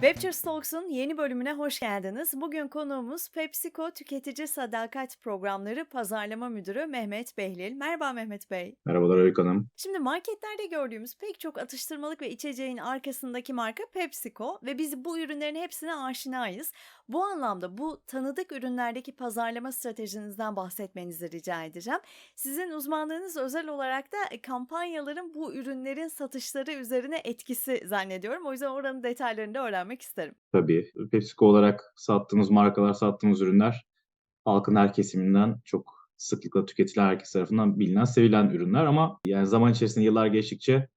Webchers Talks'un yeni bölümüne hoş geldiniz. Bugün konuğumuz PepsiCo Tüketici Sadakat Programları Pazarlama Müdürü Mehmet Behlil. Merhaba Mehmet Bey. Merhabalar Öykü Hanım. Şimdi marketlerde gördüğümüz pek çok atıştırmalık ve içeceğin arkasındaki marka PepsiCo ve biz bu ürünlerin hepsine aşinayız. Bu anlamda bu tanıdık ürünlerdeki pazarlama stratejinizden bahsetmenizi rica edeceğim. Sizin uzmanlığınız özel olarak da e, kampanyaların bu ürünlerin satışları üzerine etkisi zannediyorum. O yüzden oranın detaylarını da öğrenmek isterim. Tabii PepsiCo olarak sattığımız markalar, sattığımız ürünler halkın her kesiminden çok sıklıkla tüketilen herkes tarafından bilinen, sevilen ürünler ama yani zaman içerisinde yıllar geçtikçe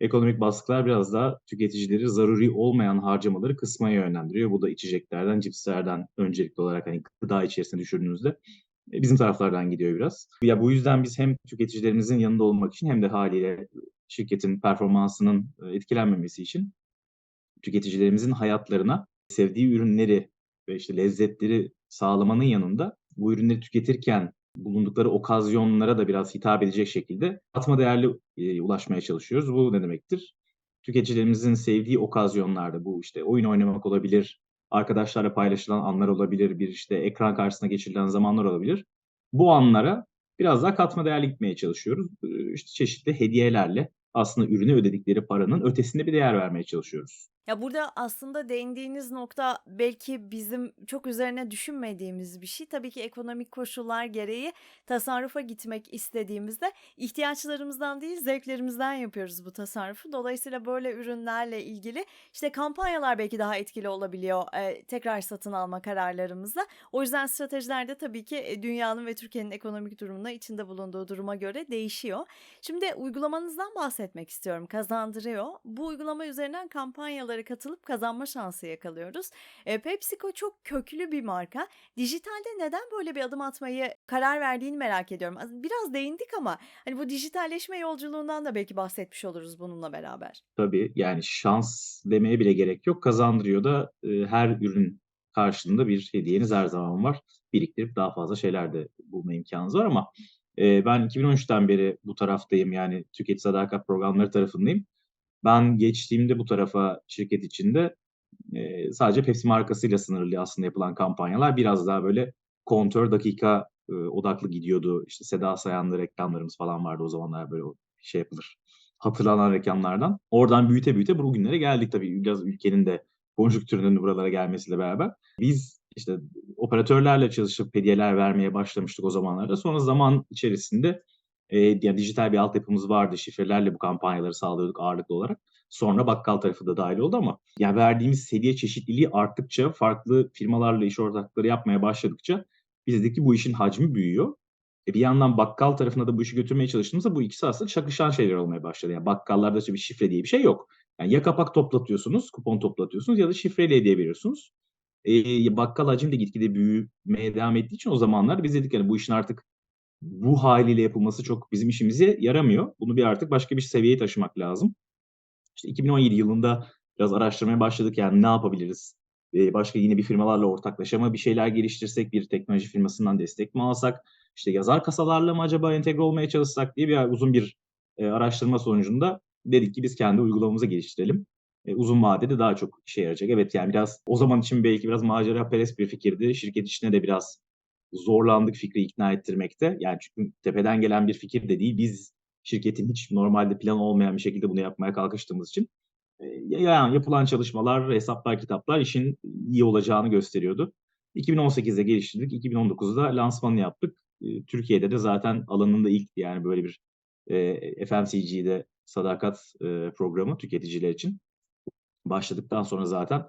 ekonomik baskılar biraz daha tüketicileri zaruri olmayan harcamaları kısmaya yönlendiriyor. Bu da içeceklerden, cipslerden öncelikli olarak hani gıda içerisine düşürdüğünüzde e, bizim taraflardan gidiyor biraz. Ya bu yüzden biz hem tüketicilerimizin yanında olmak için hem de haliyle şirketin performansının e, etkilenmemesi için tüketicilerimizin hayatlarına sevdiği ürünleri ve işte lezzetleri sağlamanın yanında bu ürünleri tüketirken bulundukları okazyonlara da biraz hitap edecek şekilde katma değerli e, ulaşmaya çalışıyoruz. Bu ne demektir? Tüketicilerimizin sevdiği okazyonlarda bu işte oyun oynamak olabilir, arkadaşlarla paylaşılan anlar olabilir, bir işte ekran karşısına geçirilen zamanlar olabilir. Bu anlara biraz daha katma değerli gitmeye çalışıyoruz. E, işte çeşitli hediyelerle aslında ürüne ödedikleri paranın ötesinde bir değer vermeye çalışıyoruz. Ya, burada aslında değindiğiniz nokta belki bizim çok üzerine düşünmediğimiz bir şey. Tabii ki ekonomik koşullar gereği tasarrufa gitmek istediğimizde ihtiyaçlarımızdan değil zevklerimizden yapıyoruz bu tasarrufu. Dolayısıyla böyle ürünlerle ilgili işte kampanyalar belki daha etkili olabiliyor eee, tekrar satın alma kararlarımızda. O yüzden stratejiler de tabii ki e, dünyanın ve Türkiye'nin ekonomik durumuna, içinde bulunduğu duruma göre değişiyor. Şimdi uygulamanızdan bahsetmek istiyorum. Kazandırıyor. Bu uygulama üzerinden kampanyalara katılıp kazanma şansı yakalıyoruz. E, PepsiCo çok köklü bir marka. Dijitalde neden böyle bir adım atmayı karar verdiğini merak ediyorum. Az- Biraz değindik ama hani bu dijitalleşme yolculuğundan da belki bahsetmiş oluruz bununla beraber. Tabii yani şans demeye bile gerek yok. Kazandırıyor da e, her ürün karşılığında bir hediyeniz her zaman var. Biriktirip daha fazla şeyler de bulma imkanınız var ama ben 2013'ten beri bu taraftayım yani tüketici sadakat programları tarafındayım. Ben geçtiğimde bu tarafa şirket içinde e, sadece Pepsi markasıyla sınırlı aslında yapılan kampanyalar biraz daha böyle kontör dakika e, odaklı gidiyordu. İşte Seda Sayanlı reklamlarımız falan vardı o zamanlar böyle şey yapılır. Hatırlanan reklamlardan. Oradan büyüte büyüte bugünlere geldik tabii biraz ülkenin de konjüktürünün buralara gelmesiyle beraber. Biz işte operatörlerle çalışıp hediyeler vermeye başlamıştık o zamanlarda. Sonra zaman içerisinde e, yani dijital bir altyapımız vardı. Şifrelerle bu kampanyaları sağlıyorduk ağırlıklı olarak. Sonra bakkal tarafı da dahil oldu ama yani verdiğimiz hediye çeşitliliği arttıkça, farklı firmalarla iş ortaklıkları yapmaya başladıkça bizdeki bu işin hacmi büyüyor. E bir yandan bakkal tarafına da bu işi götürmeye çalıştığımızda bu ikisi aslında çakışan şeyler olmaya başladı. Yani bakkallarda bir şifre diye bir şey yok. Yani ya kapak toplatıyorsunuz, kupon toplatıyorsunuz ya da şifreyle hediye veriyorsunuz. E, bakkal hacim de gitgide büyümeye devam ettiği için o zamanlar biz dedik yani bu işin artık bu haliyle yapılması çok bizim işimize yaramıyor. Bunu bir artık başka bir seviyeye taşımak lazım. İşte 2017 yılında biraz araştırmaya başladık yani ne yapabiliriz? Ee, başka yine bir firmalarla ortaklaşa mı bir şeyler geliştirsek, bir teknoloji firmasından destek mi alsak, işte yazar kasalarla mı acaba entegre olmaya çalışsak diye bir uzun bir e, araştırma sonucunda dedik ki biz kendi uygulamamızı geliştirelim. E, uzun vadede daha çok işe yarayacak. Evet yani biraz o zaman için belki biraz macera perest bir fikirdi. Şirket içine de biraz zorlandık fikri ikna ettirmekte. Yani çünkü tepeden gelen bir fikir de değil. Biz şirketin hiç normalde plan olmayan bir şekilde bunu yapmaya kalkıştığımız için e, yani yapılan çalışmalar, hesaplar, kitaplar işin iyi olacağını gösteriyordu. 2018'de geliştirdik, 2019'da lansmanını yaptık. E, Türkiye'de de zaten alanında ilk yani böyle bir e, FMCG'de sadakat e, programı tüketiciler için başladıktan sonra zaten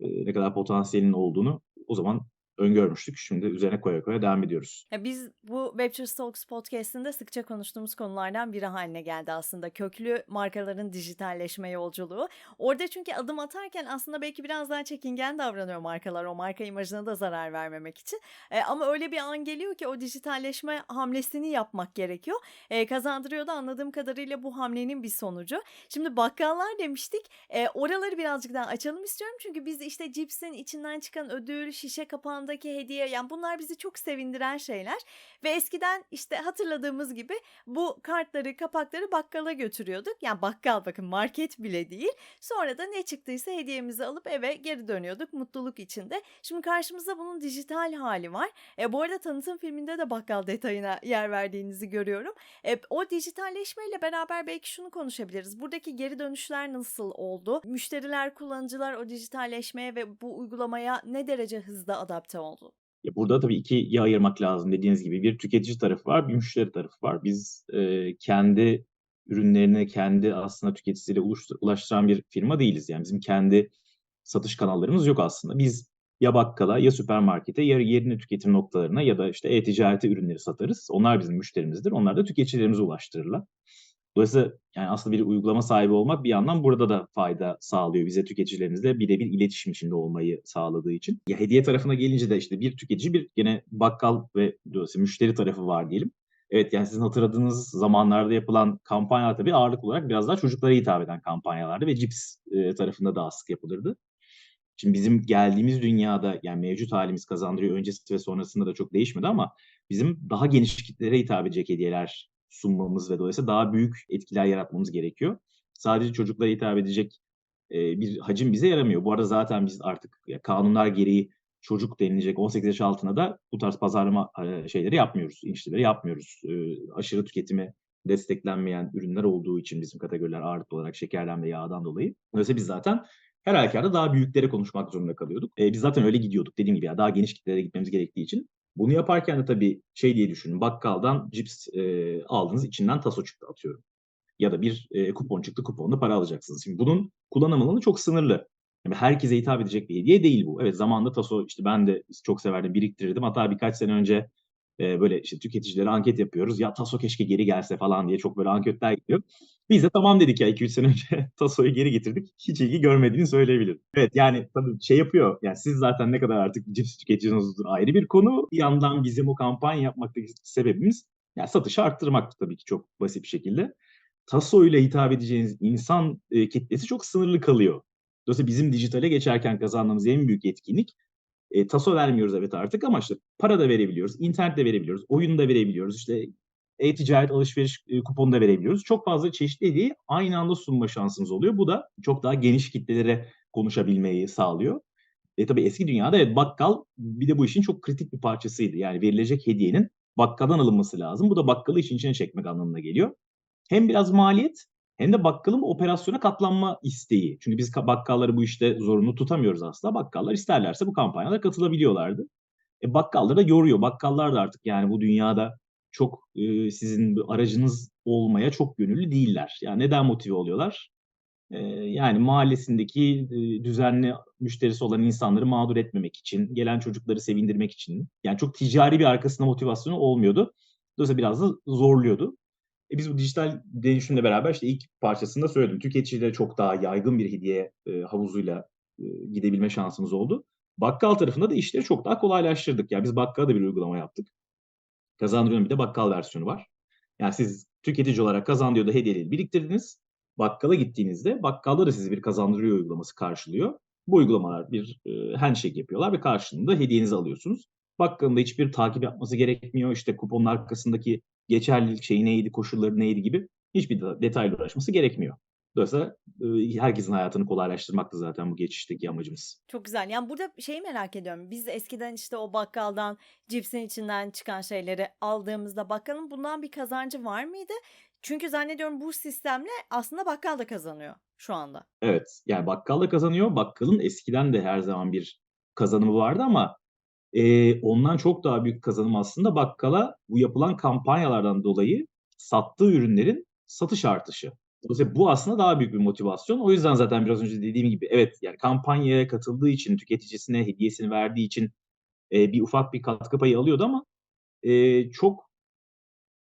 e, ne kadar potansiyelinin olduğunu o zaman öngörmüştük. Şimdi üzerine koya koya devam ediyoruz. Ya biz bu Webchers Talks podcast'inde sıkça konuştuğumuz konulardan biri haline geldi aslında. Köklü markaların dijitalleşme yolculuğu. Orada çünkü adım atarken aslında belki biraz daha çekingen davranıyor markalar o marka imajına da zarar vermemek için. E, ama öyle bir an geliyor ki o dijitalleşme hamlesini yapmak gerekiyor. E, kazandırıyor da anladığım kadarıyla bu hamlenin bir sonucu. Şimdi bakkallar demiştik. E, oraları birazcık daha açalım istiyorum. Çünkü biz işte cipsin içinden çıkan ödül, şişe kapağın andaki hediye yani bunlar bizi çok sevindiren şeyler ve eskiden işte hatırladığımız gibi bu kartları, kapakları bakkala götürüyorduk. Yani bakkal bakın market bile değil. Sonra da ne çıktıysa hediyemizi alıp eve geri dönüyorduk mutluluk içinde. Şimdi karşımızda bunun dijital hali var. E, bu arada tanıtım filminde de bakkal detayına yer verdiğinizi görüyorum. E, o dijitalleşmeyle beraber belki şunu konuşabiliriz. Buradaki geri dönüşler nasıl oldu? Müşteriler, kullanıcılar o dijitalleşmeye ve bu uygulamaya ne derece hızlı adapte oldu? Ya, burada tabii 2'ye ayırmak lazım dediğiniz gibi. Bir tüketici tarafı var, bir müşteri tarafı var. Biz, eee, kendi ürünlerini kendi aslında tüketicilere uluştu ulaştıran bir firma değiliz. Yani bizim kendi satış kanallarımız yok aslında. Biz ya bakkala ya süpermarkete ya yerine tüketim noktalarına ya da işte e-ticarete ürünleri satarız. Onlar bizim müşterimizdir. Onlar da tüketicilerimize ulaştırırlar. Dolayısıyla yani aslında bir uygulama sahibi olmak bir yandan burada da fayda sağlıyor bize tüketicilerimizle bire bir iletişim içinde olmayı sağladığı için. Ya hediye tarafına gelince de işte bir tüketici bir gene bakkal ve dolayısıyla müşteri tarafı var diyelim. Evet, yani sizin hatırladığınız zamanlarda yapılan kampanyalar tabii ağırlıklı olarak biraz daha çocuklara hitap eden kampanyalardı ve cips, eee, tarafında daha sık yapılırdı. Şimdi bizim geldiğimiz dünyada yani mevcut hâlimiz Kazandırıyor öncesi ve sonrasında da çok değişmedi ama bizim daha geniş kitlelere hitap edecek hediyeler sunmamız ve dolayısıyla daha büyük etkiler yaratmamız gerekiyor. Sadece çocuklara hitap edecek, eee, bir hacim bize yaramıyor. Bu arada zaten biz artık kanunlar gereği çocuk denilecek 18 yaş altına da bu tarz pazarlama, eee, şeyleri yapmıyoruz, inişleri yapmıyoruz. Eee, aşırı tüketimi desteklenmeyen ürünler olduğu için bizim kategoriler ağırlıklı olarak şekerden ve yağdan dolayı. Dolayısıyla biz zaten her halükarda daha büyüklere konuşmak zorunda kalıyorduk. Eee, biz zaten öyle gidiyorduk. Dediğim gibi ya daha geniş kitlelere gitmemiz gerektiği için. Bunu yaparken de tabii şey diye düşünün, bakkaldan cips, eee, aldınız, içinden taso çıktı atıyorum. Ya da bir, eee, kupon çıktı, kuponla para alacaksınız. Şimdi bunun kullanım alanı çok sınırlı. Yani herkese hitap edecek bir hediye değil bu. Evet, zamanında taso işte ben de çok severdim, biriktirirdim. Hatta birkaç sene önce, eee, böyle işte tüketicilere anket yapıyoruz. Ya taso keşke geri gelse falan diye çok böyle anketler geliyor. Biz de tamam dedik ya 2-3 sene önce tasoyu geri getirdik. Hiç ilgi görmediğini söyleyebilirim. Evet, yani tabii şey yapıyor, yani siz zaten ne kadar artık cips tüketiyorsunuzdur ayrı bir konu. Bir yandan bizim o kampanya yapmaktaki sebebimiz ya satışı arttırmaktı tabii ki çok basit bir şekilde. Tasoyla hitap edeceğiniz insan, eee, kitlesi çok sınırlı kalıyor. Dolayısıyla bizim dijitale geçerken kazandığımız en büyük etkinlik, eee, taso vermiyoruz evet artık ama işte para da verebiliyoruz, internet de verebiliyoruz, oyun da verebiliyoruz, işte e-ticaret alışveriş, eee, kuponu da verebiliyoruz. Çok fazla çeşitli hediyeyi aynı anda sunma şansımız oluyor. Bu da çok daha geniş kitlelere konuşabilmeyi sağlıyor. E, tabii eski dünyada evet bakkal bir de bu işin çok kritik bir parçasıydı. Yani verilecek hediyenin bakkaldan alınması lazım. Bu da bakkalı işin içine çekmek anlamına geliyor. Hem biraz maliyet hem de bakkalın operasyona katlanma isteği. Çünkü biz ka bakkalları bu işte zorunlu tutamıyoruz aslında. Bakkallar isterlerse bu kampanyalara katılabiliyorlardı. E, bakkalları da yoruyor. Bakkallar da artık yani bu dünyada çok, eee, sizin aracınız olmaya çok gönüllü değiller. Yani neden motive oluyorlar? Eee, yani mahallesindeki, eee, düzenli müşterisi olan insanları mağdur etmemek için, gelen çocukları sevindirmek için. Yani çok ticari bir arkasında motivasyonu olmuyordu. Dolayısıyla biraz da zorluyordu. E, biz bu dijital dönüşümle beraber işte ilk parçasında söyledim. Tüketicilere çok daha yaygın bir hediye, eee, havuzuyla, eee, gidebilme şansımız oldu. Bakkal tarafında da işleri çok daha kolaylaştırdık. Yani biz bakkala da bir uygulama yaptık. Kazandırıyor'nun bir de bakkal versiyonu var. Yani siz tüketici olarak Kazandırıyor'da hediyeleri biriktirdiniz. Bakkala gittiğinizde bakkalda da sizi bir Kazandırıyor uygulaması karşılıyor. Bu uygulamalar bir, eee, handshake yapıyorlar ve karşılığında hediyenizi alıyorsunuz. Bakkalın da hiçbir takip yapması gerekmiyor. İşte kuponun arkasındaki geçerlilik şeyi neydi, koşulları neydi gibi hiçbir de detayla uğraşması gerekmiyor. Dolayısıyla, herkesin hayatını kolaylaştırmaktı zaten bu geçişteki amacımız. Çok güzel. Yani burada şeyi merak ediyorum. Biz eskiden işte o bakkaldan cipsin içinden çıkan şeyleri aldığımızda bakkalın bundan bir kazancı var mıydı? Çünkü zannediyorum bu sistemle aslında bakkal da kazanıyor şu anda. Evet, yani bakkal da kazanıyor. Bakkalın eskiden de her zaman bir kazanımı vardı ama, eee, ondan çok daha büyük kazanım aslında bakkala bu yapılan kampanyalardan dolayı sattığı ürünlerin satış artışı. Dolayısıyla bu aslında daha büyük bir motivasyon. O yüzden zaten biraz önce dediğim gibi evet, yani kampanyaya katıldığı için, tüketicisine hediyesini verdiği için, eee, bir ufak bir katkı payı alıyordu ama, eee, çok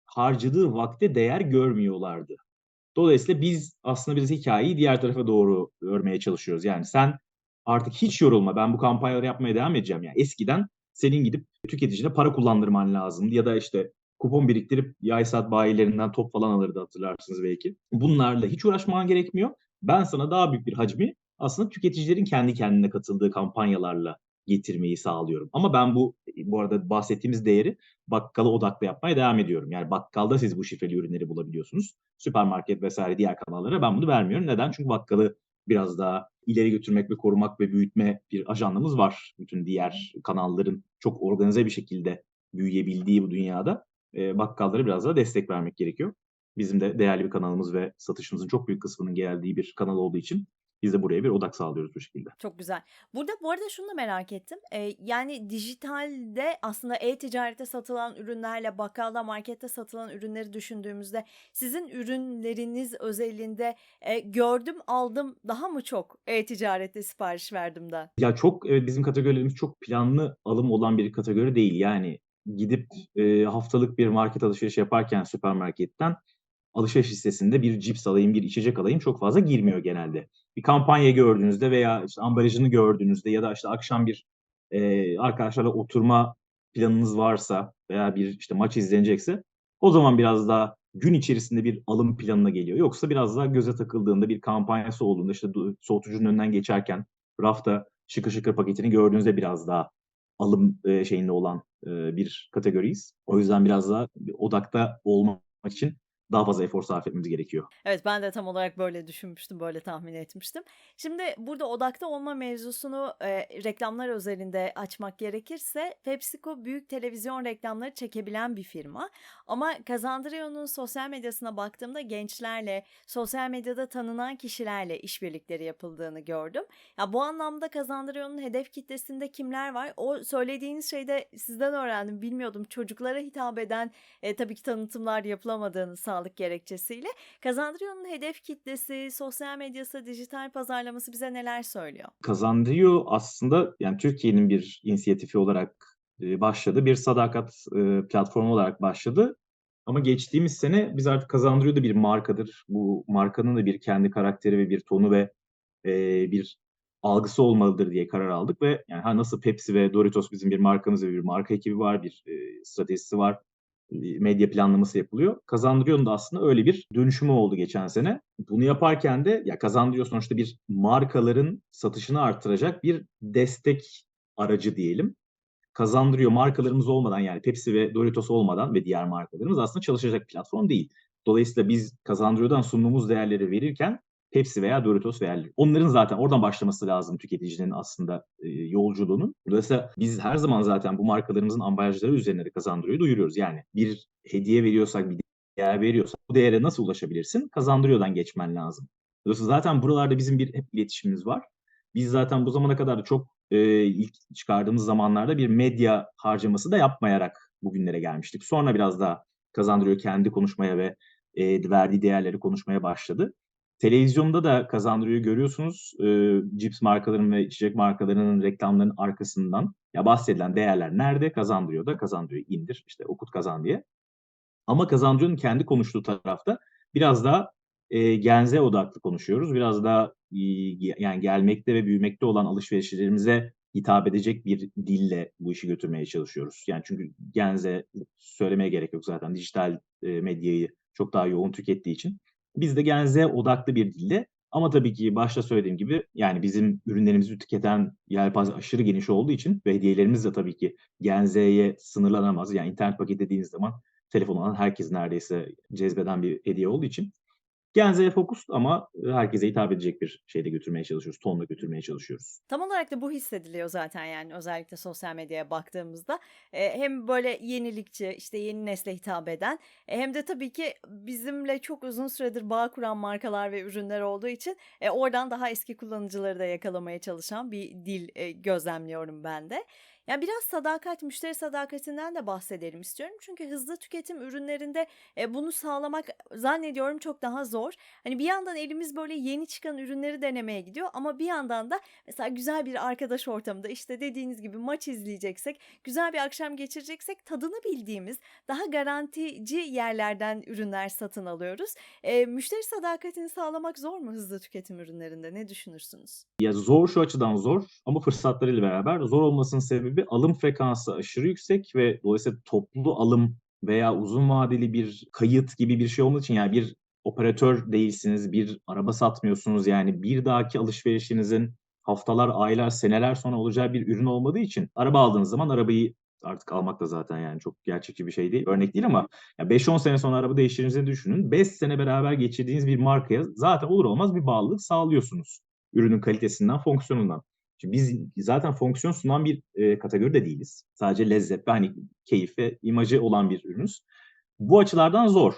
harcadığı vakte değer görmüyorlardı. Dolayısıyla biz aslında biraz hikâyeyi diğer tarafa doğru örmeye çalışıyoruz. Yani sen artık hiç yorulma, ben bu kampanyaları yapmaya devam edeceğim. Yani eskiden senin gidip tüketicine para kullandırman lazımdı ya da işte kupon biriktirip yay saat bayilerinden top falan alırdı hatırlarsınız belki. Bunlarla hiç uğraşman gerekmiyor. Ben sana daha büyük bir hacmi aslında tüketicilerin kendi kendine katıldığı kampanyalarla getirmeyi sağlıyorum. Ama ben bu bu arada bahsettiğimiz değeri bakkala odaklı yapmaya devam ediyorum. Yani bakkalda siz bu şifreli ürünleri bulabiliyorsunuz. Süpermarket vs. diğer kanallara ben bunu vermiyorum. Neden? Çünkü bakkalı biraz daha ileri götürmek ve korumak ve büyütme bir ajandamız var. Bütün diğer kanalların çok organize bir şekilde büyüyebildiği bu dünyada, eee, bakkallara biraz daha destek vermek gerekiyor. Bizim de değerli bir kanalımız ve satışımızın çok büyük kısmının geldiği bir kanal olduğu için biz de buraya bir odak sağlıyoruz bu şekilde. Çok güzel. Burada bu arada şunu da merak ettim. Eee, yani dijitalde aslında e-ticarette satılan ürünlerle bakkalda, markette satılan ürünleri düşündüğümüzde sizin ürünleriniz özelinde, eee, gördüm, aldım daha mı çok e-ticarette sipariş verdimden? Ya, çok evet, bizim kategorilerimiz çok planlı alım olan bir kategori değil. Yani gidip, eee, haftalık bir market alışverişi yaparken süpermarketten alışveriş listesinde bir cips alayım, bir içecek alayım çok fazla girmiyor genelde. Bir kampanya gördüğünüzde veya, işte, ambalajını gördüğünüzde ya da, işte, akşam bir, eee, arkadaşlarla oturma planınız varsa veya bir, işte, maç izlenecekse o zaman biraz daha gün içerisinde bir alım planına geliyor. Yoksa biraz daha göze takıldığında, bir kampanyası olduğunda, işte, soğutucunun önünden geçerken rafta şıkır şıkır paketini gördüğünüzde biraz daha alım, eee, şeyinde olan, eee, bir kategoriyiz. O yüzden biraz daha odakta olmak için daha fazla efor sarf etmemiz gerekiyor. Evet, ben de tam olarak böyle düşünmüştüm, böyle tahmin etmiştim. Şimdi burada odakta olma mevzusunu, eee, reklamlar özelinde açmak gerekirse PepsiCo büyük televizyon reklamları çekebilen bir firma ama Kazandırio'nun sosyal medyasına baktığımda gençlerle, sosyal medyada tanınan kişilerle işbirlikleri yapıldığını gördüm. Ya, bu anlamda Kazandırio'nun hedef kitlesinde kimler var? O söylediğiniz şeyi de sizden öğrendim, bilmiyordum. Çocuklara hitap eden, eee, tabii ki tanıtımlar yapılamadığını sağlık gerekçesiyle. Kazandırio'nun hedef kitlesi, sosyal medyası, dijital pazarlaması bize neler söylüyor? Kazandrio aslında, yani, Türkiye'nin bir inisiyatifi olarak, eee, başladı. Bir sadakat, eee, platformu olarak başladı ama geçtiğimiz sene biz artık Kazandrio da bir markadır. Bu markanın da bir kendi karakteri ve bir tonu ve, eee, bir algısı olmalıdır diye karar aldık ve, yani, nasıl Pepsi ve Doritos bizim bir markamız ve bir marka ekibi var, bir, eee, stratejisi var, medya planlaması yapılıyor. Kazandrio'nun da aslında öyle bir dönüşümü oldu geçen sene. Bunu yaparken de ya, Kazandrio sonuçta bir markaların satışını artıracak bir destek aracı diyelim. Kazandrio markalarımız olmadan, yani, Pepsi ve Doritos olmadan ve diğer markalarımız aslında çalışacak platform değil. Dolayısıyla biz Kazandrio'dan sunduğumuz değerleri verirken Pepsi veya Doritos veya onların zaten oradan başlaması lazım tüketicinin aslında, eee, yolculuğunun. Dolayısıyla biz her zaman zaten bu markalarımızın ambalajları üzerine de Kazandrio'yu duyuruyoruz. Yani bir hediye veriyorsak, bir değer veriyorsak bu değere nasıl ulaşabilirsin? Kazandrio'dan geçmen lazım. Dolayısıyla zaten buralarda bizim bir hep iletişimimiz var. Biz zaten bu zamana kadar da çok, eee, ilk çıkardığımız zamanlarda bir medya harcaması da yapmayarak bugünlere gelmiştik. Sonra biraz daha Kazandrio kendi konuşmaya ve, eee, verdiği değerleri konuşmaya başladı. Televizyonda da Kazandrio'yu görüyorsunuz. Eee, cips markalarının ve içecek markalarının reklamlarının arkasından ya, bahsedilen değerler nerede? Kazandrio'da. Kazandrio'yu indir, işte, okut kazan diye. Ama Kazandrio'nun kendi konuştuğu tarafta biraz daha, eee, Gen Z odaklı konuşuyoruz. Biraz daha, iii, yani, gelmekte ve büyümekte olan alışverişlerimize hitap edecek bir dille bu işi götürmeye çalışıyoruz. Yani, çünkü Gen Z söylemeye gerek yok zaten dijital, eee, medyayı çok daha yoğun tükettiği için. Biz de Gen Z odaklı bir dille ama tabii ki başta söylediğim gibi, yani, bizim ürünlerimizi tüketen yelpaze aşırı geniş olduğu için ve hediyelerimiz de tabii ki Gen Z'ye sınırlanamaz. Yani, internet paketi dediğiniz zaman telefon alan herkesi neredeyse cezbeden bir hediye olduğu için Gen Z'ye fokus ama herkese hitap edecek bir şeyde götürmeye çalışıyoruz, tonla götürmeye çalışıyoruz. Tam olarak da bu hissediliyor zaten, yani, özellikle sosyal medyaya baktığımızda. Eee, hem böyle yenilikçi, işte, yeni nesle hitap eden, eee, hem de tabii ki bizimle çok uzun süredir bağ kuran markalar ve ürünler olduğu için, eee, oradan daha eski kullanıcıları da yakalamaya çalışan bir dil, eee, gözlemliyorum ben de. Ya, biraz sadakat, müşteri sadakatinden de bahsedelim istiyorum. Çünkü hızlı tüketim ürünlerinde, eee, bunu sağlamak zannediyorum çok daha zor. Hani, bir yandan elimiz böyle yeni çıkan ürünleri denemeye gidiyor ama bir yandan da mesela güzel bir arkadaş ortamında, işte, dediğiniz gibi maç izleyeceksek, güzel bir akşam geçireceksek tadını bildiğimiz, daha garantici yerlerden ürünler satın alıyoruz. Eee, müşteri sadakatini sağlamak zor mu hızlı tüketim ürünlerinde? Ne düşünürsünüz? Ya, zor şu açıdan zor ama fırsatlarıyla beraber zor olmasının sebebi alım frekansı aşırı yüksek ve dolayısıyla toplu alım veya uzun vadeli bir kayıt gibi bir şey olmadığı için, yani, bir operatör değilsiniz, bir araba satmıyorsunuz. Yani, bir dahaki alışverişinizin haftalar, aylar, seneler sonra olacağı bir ürün olmadığı için araba aldığınız zaman arabayı artık almak da zaten yani çok gerçekçi bir şey değil, örnek değil ama ya 5-10 sene sonra araba değiştireceğinizi düşünün. 5 sene beraber geçirdiğiniz bir markaya zaten olur olmaz bir bağlılık sağlıyorsunuz. Ürünün kalitesinden, fonksiyonundan. Şimdi biz zaten fonksiyon sunan bir e, kategori de değiliz. Sadece lezzet ve hani keyif imajı olan bir ürünüz. Bu açılardan zor.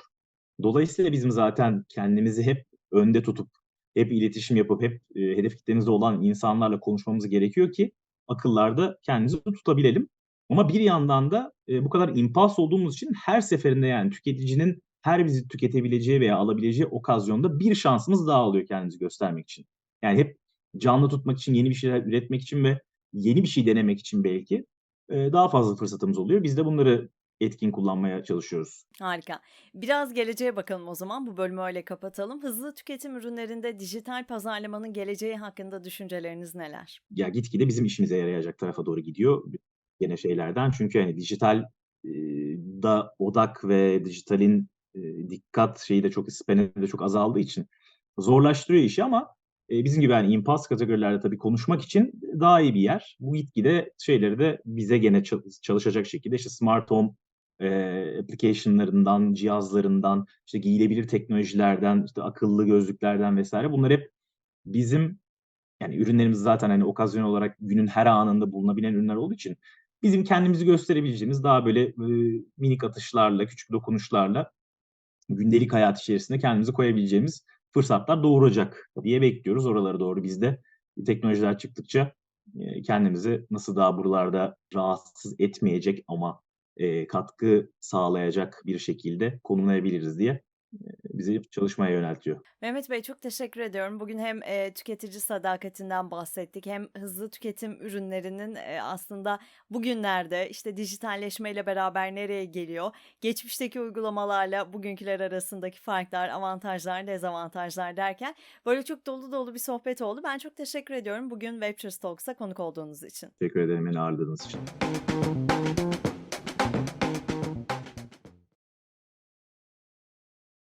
Dolayısıyla bizim zaten kendimizi hep önde tutup, hep iletişim yapıp, hep e, hedef kitlemizde olan insanlarla konuşmamız gerekiyor ki akıllarda kendimizi tutabilelim. Ama bir yandan da e, bu kadar impuls olduğumuz için her seferinde yani tüketicinin her bizi tüketebileceği veya alabileceği okazyonda bir şansımız daha oluyor kendimizi göstermek için. Yani hep canlı tutmak için, yeni bir şeyler üretmek için ve yeni bir şey denemek için belki e, daha fazla fırsatımız oluyor. Biz de bunları etkin kullanmaya çalışıyoruz. Harika. Biraz geleceğe bakalım o zaman. Bu bölümü öyle kapatalım. Hızlı tüketim ürünlerinde dijital pazarlamanın geleceği hakkında düşünceleriniz neler? Ya gitgide bizim işimize yarayacak tarafa doğru gidiyor gene şeylerden. Çünkü hani dijital e, da odak ve dijitalin e, dikkat şeyi de çok speni de çok azaldığı için zorlaştırıyor işi ama e, bizim gibi yani impuls kategorilerde tabii konuşmak için daha iyi bir yer. Bu gitgide şeyleri de bize gene çalışacak şekilde işte smart home e, application'larından, cihazlarından, işte giyilebilir teknolojilerden, işte akıllı gözlüklerden vesaire bunlar hep bizim yani ürünlerimiz zaten hani okazyon olarak günün her anında bulunabilen ürünler olduğu için bizim kendimizi gösterebileceğimiz daha böyle e, minik atışlarla, küçük dokunuşlarla gündelik hayat içerisinde kendimizi koyabileceğimiz fırsatlar doğuracak diye bekliyoruz. Oralara doğru biz de teknolojiler çıktıkça e, kendimizi nasıl daha buralarda rahatsız etmeyecek ama e, katkı sağlayacak bir şekilde konumlayabiliriz diye e, bizi çalışmaya yöneltiyor. Mehmet Bey çok teşekkür ediyorum. Bugün hem e, tüketici sadakatinden bahsettik hem hızlı tüketim ürünlerinin e, aslında bugünlerde işte dijitalleşmeyle beraber nereye geliyor, geçmişteki uygulamalarla bugünküler arasındaki farklar, avantajlar, dezavantajlar derken böyle çok dolu dolu bir sohbet oldu. Ben çok teşekkür ediyorum bugün Webtures Talks'a konuk olduğunuz için. Teşekkür ederim beni ağırladığınız için.